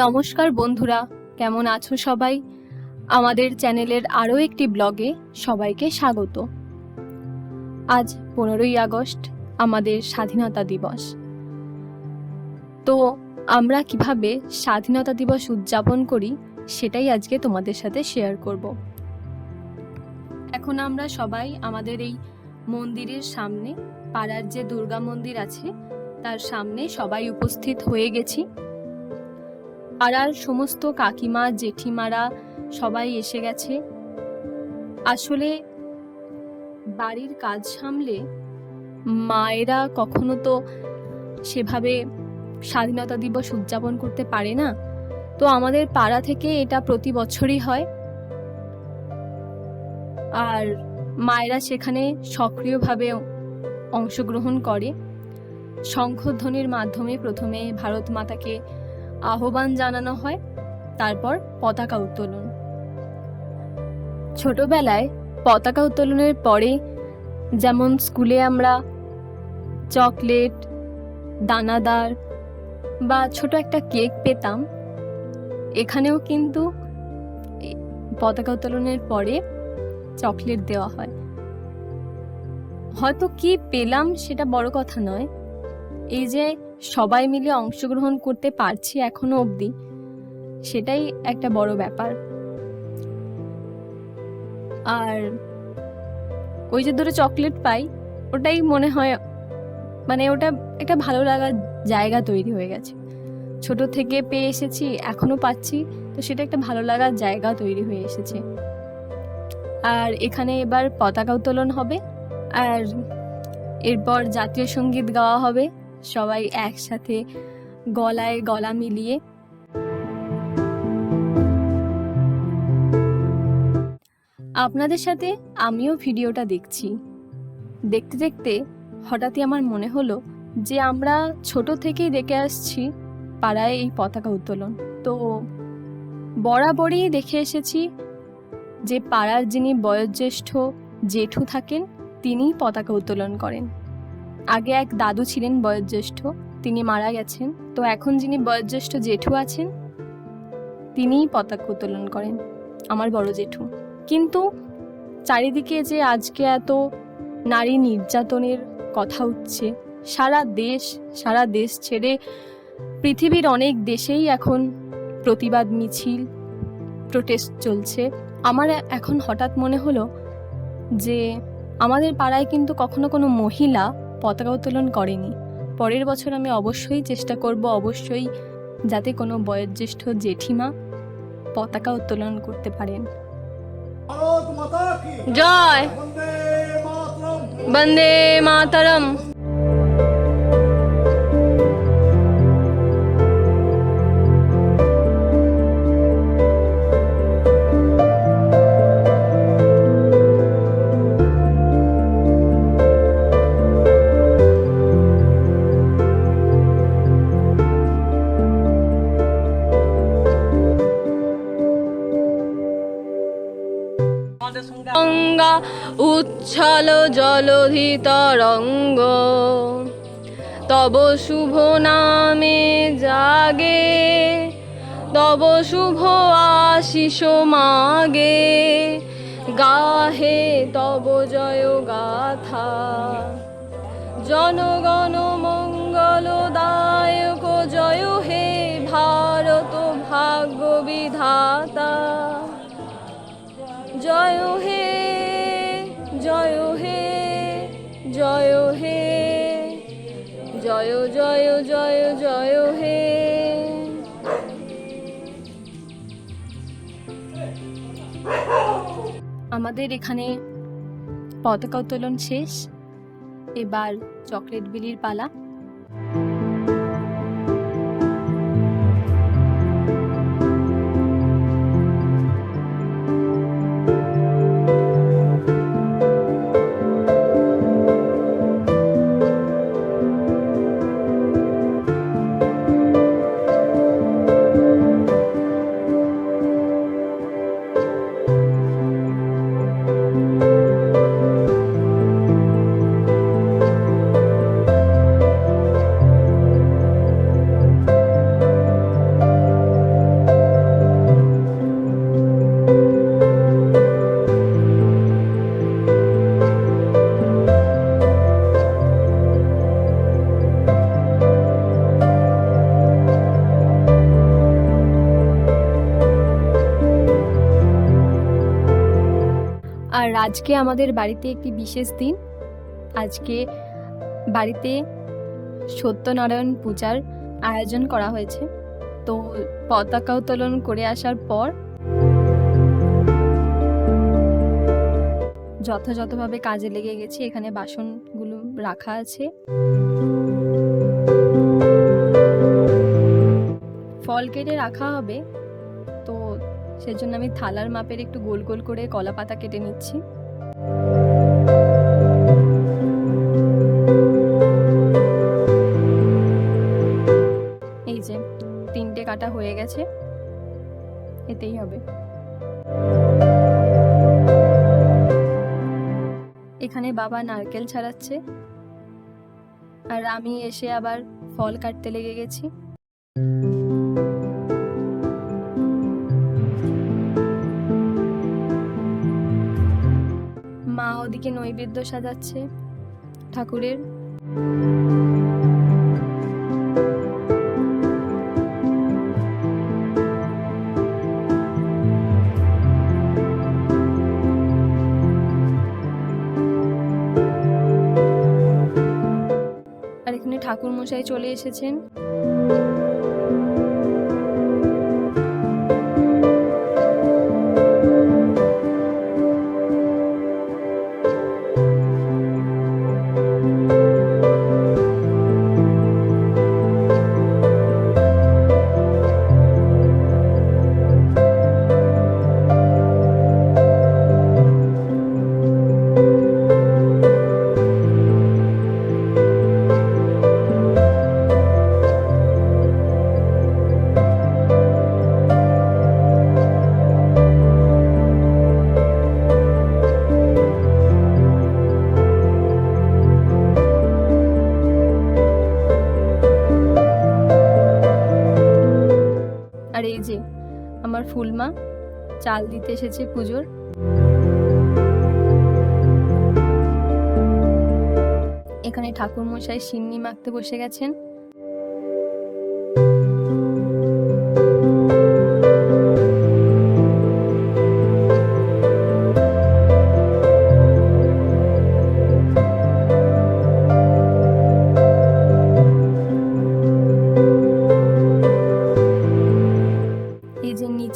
নমস্কার বন্ধুরা, কেমন আছো সবাই? আমাদের চ্যানেলের আরও একটি ব্লগে সবাইকে স্বাগত। আজ পনেরোই আগস্ট, আমাদের স্বাধীনতা দিবস। তো আমরা কীভাবে স্বাধীনতা দিবস উদযাপন করি, সেটাই আজকে তোমাদের সাথে শেয়ার করব। এখন আমরা সবাই আমাদের এই মন্দিরের সামনে, পাড়ার যে দুর্গা মন্দির আছে, তার সামনে সবাই উপস্থিত হয়ে গেছি। পাড়ার সমস্ত কাকিমা, জেঠিমারা সবাই এসে গেছে। আসলে বাড়ির কাজ সামলে মায়েরা কখনো তো সেভাবে স্বাধীনতা দিবস উদযাপন করতে পারে না। তো আমাদের পাড়া থেকে এটা প্রতি বছরই হয়। আর মায়েরা সেখানে সক্রিয়ভাবে অংশগ্রহণ করে। শঙ্খধ্বনির মাধ্যমে প্রথমে ভারত মাতাকে আহ্বান জানানো হয়, তারপর পতাকা উত্তোলন। ছোটবেলায় পতাকা উত্তোলনের পরে যেমন স্কুলে আমরা চকলেট, দানাদার বা ছোট একটা কেক পেতাম, এখানেও কিন্তু পতাকা উত্তোলনের পরে চকলেট দেওয়া হয়। হয়তো কি পেলাম সেটা বড় কথা নয়, এই যে সবাই মিলে অংশগ্রহণ করতে পারছি এখনও অবধি। সেটাই একটা বড় ব্যাপার। আর ওই যে দুটো চকলেট পাই, ওটাই মনে হয় মানে ওটা একটা ভালো লাগার জায়গা তৈরি হয়ে গেছে। ছোট থেকে পেয়ে এসেছি, এখনও পাচ্ছি, তো সেটা একটা ভালো লাগার জায়গা তৈরি হয়ে এসেছে। আর এখানে এবার পতাকা উত্তোলন হবে, আর এরপর জাতীয় সংগীত গাওয়া হবে। সবাই একসাথে গলায় গলা মিলিয়ে আপনাদের সাথে আমিও ভিডিওটা দেখছি। দেখতে দেখতে হঠাৎই আমার মনে হলো যে আমরা ছোট থেকেই দেখে আসছি পাড়ায় এই পতাকা উত্তোলন। তো বরাবরই দেখে এসেছি যে পাড়ার যিনি বয়োজ্যেষ্ঠ জেঠু থাকেন, তিনিই পতাকা উত্তোলন করেন। আগে এক দাদু ছিলেন বয়োজ্যেষ্ঠ, তিনি মারা গেছেন, তো এখন যিনি বয়োজ্যেষ্ঠ জেঠু আছেন, তিনিই পতাকা উত্তোলন করেন, আমার বড় জেঠু। কিন্তু চারিদিকে যে আজকে এত নারী নির্যাতনের কথা উঠছে, সারা দেশ সারা দেশ ছেড়ে পৃথিবীর অনেক দেশেই এখন প্রতিবাদ মিছিল প্রোটেস্ট চলছে। আমার এখন হঠাৎ মনে হলো যে আমাদের পাড়ায় কিন্তু কখনো কোনো মহিলা পতাকা উত্তোলন করেনি। পরের বছর আমি অবশ্যই চেষ্টা করব অবশ্যই যাতে কোনো বয়োজ্যেষ্ঠ জেঠিমা পতাকা উত্তোলন করতে পারেন। জয়। বন্দে মাতরম। উচ্ছল জলধি তরঙ্গ তব শুভ নামে জাগে, তব শুভ আশিস মাগে। গাহে তব জয় গাথা। জনগণ মঙ্গল জয় জয় হে। আমাদের এখানে পতাকা উত্তোলন শেষ। এবার চকলেট বিলির পালা। আজকে আমাদের বাড়িতে একটি বিশেষ দিন। আজকে বাড়িতে সত্যনারায়ণ পূজার আয়োজন করা হয়েছে। তো পতাকা উত্তোলন করে আসার পর যথাযথভাবে কাজে লেগে গেছি। এখানে বাসনগুলো রাখা আছে। ফল কেটে রাখা হবে। তো সেজন্য আমি থালার মাপের একটু গোল গোল করে কলা পাতা কেটে নিচ্ছি। এই যে, তিনটে কাটা হয়ে গেছে। এতেই হবে। এখানে বাবা নারকেল ছাড়াচ্ছে। আর আমি এসে আবার ফল কাটতে লেগে গেছি। মা ওদিকে নৈবেদ্য সাজাচ্ছে ঠাকুরের। আর এখানে ঠাকুর মশাই চলে এসেছেন। আমার ফুলমা চাল দিতে এসেছে পুজোর। এখানে ঠাকুর মশাই সিন্নি মাখতে বসে গেছেন।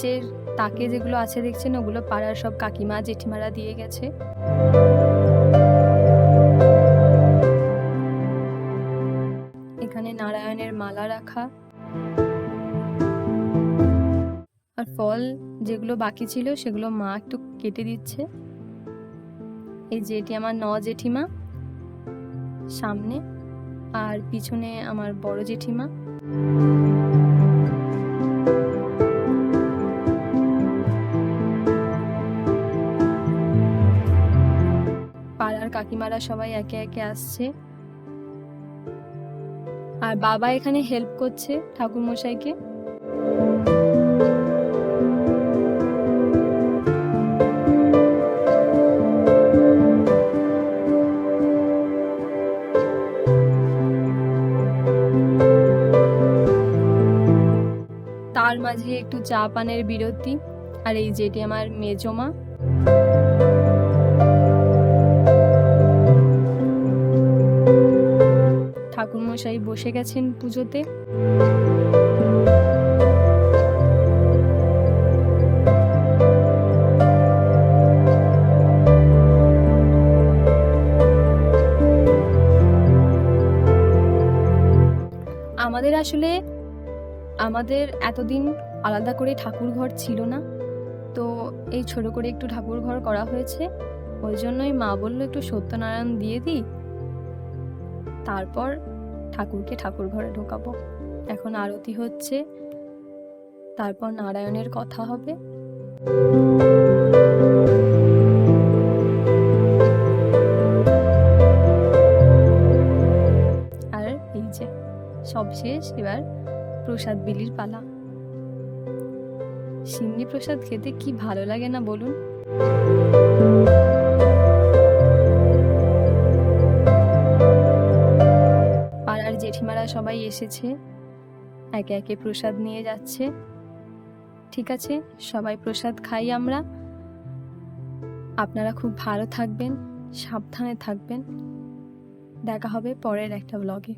নিচের তাকে যেগুলো আছে দেখছেন, ওগুলো পাড়ার সব কাকিমা, জেঠিমারা দিয়ে গেছে। এখানে নারায়ণের মালা রাখা। আর ফল যেগুলো বাকি ছিল, সেগুলো মা একটু কেটে দিচ্ছে। এই যে এটি আমার ন জেঠিমা সামনে, আর পিছনে আমার বড় জেঠিমা। কাকিমারা সবাই একে একে আসছে। আর বাবা এখানে হেল্প করছে ঠাকুর মশাইকে তার মাঝে একটু চা পানের বিরতি। আর এই যেটি আমার মেজমা। ঠাকুরমশাই বসে গেছেন পুজোতে। আমাদের আসলে, আমাদের এতদিন আলাদা করে ঠাকুর ঘর ছিল না। তো এই ছোট করে একটু ঠাকুর ঘর করা হয়েছে। ওই জন্যই মা বলল একটু সত্যনারায়ণ দিয়ে দিই। তারপর ঠাকুরকে ঠাকুর ঘরে ঢোকাবো। এখন আরতি হচ্ছে। তারপর নারায়ণের কথা হবে। আর এই যে সব শেষ এবার প্রসাদ বিলির পালা। সিন্নি প্রসাদ খেতে কি ভালো লাগে না বলুন? জেঠিমারা সবাই এসেছে। একে একে প্রসাদ নিয়ে যাচ্ছে। ঠিক আছে, সবাই প্রসাদ খাই আমরা। আপনারা খুব ভালো থাকবেন, সাবধানে থাকবেন। দেখা হবে পরের একটা ব্লগে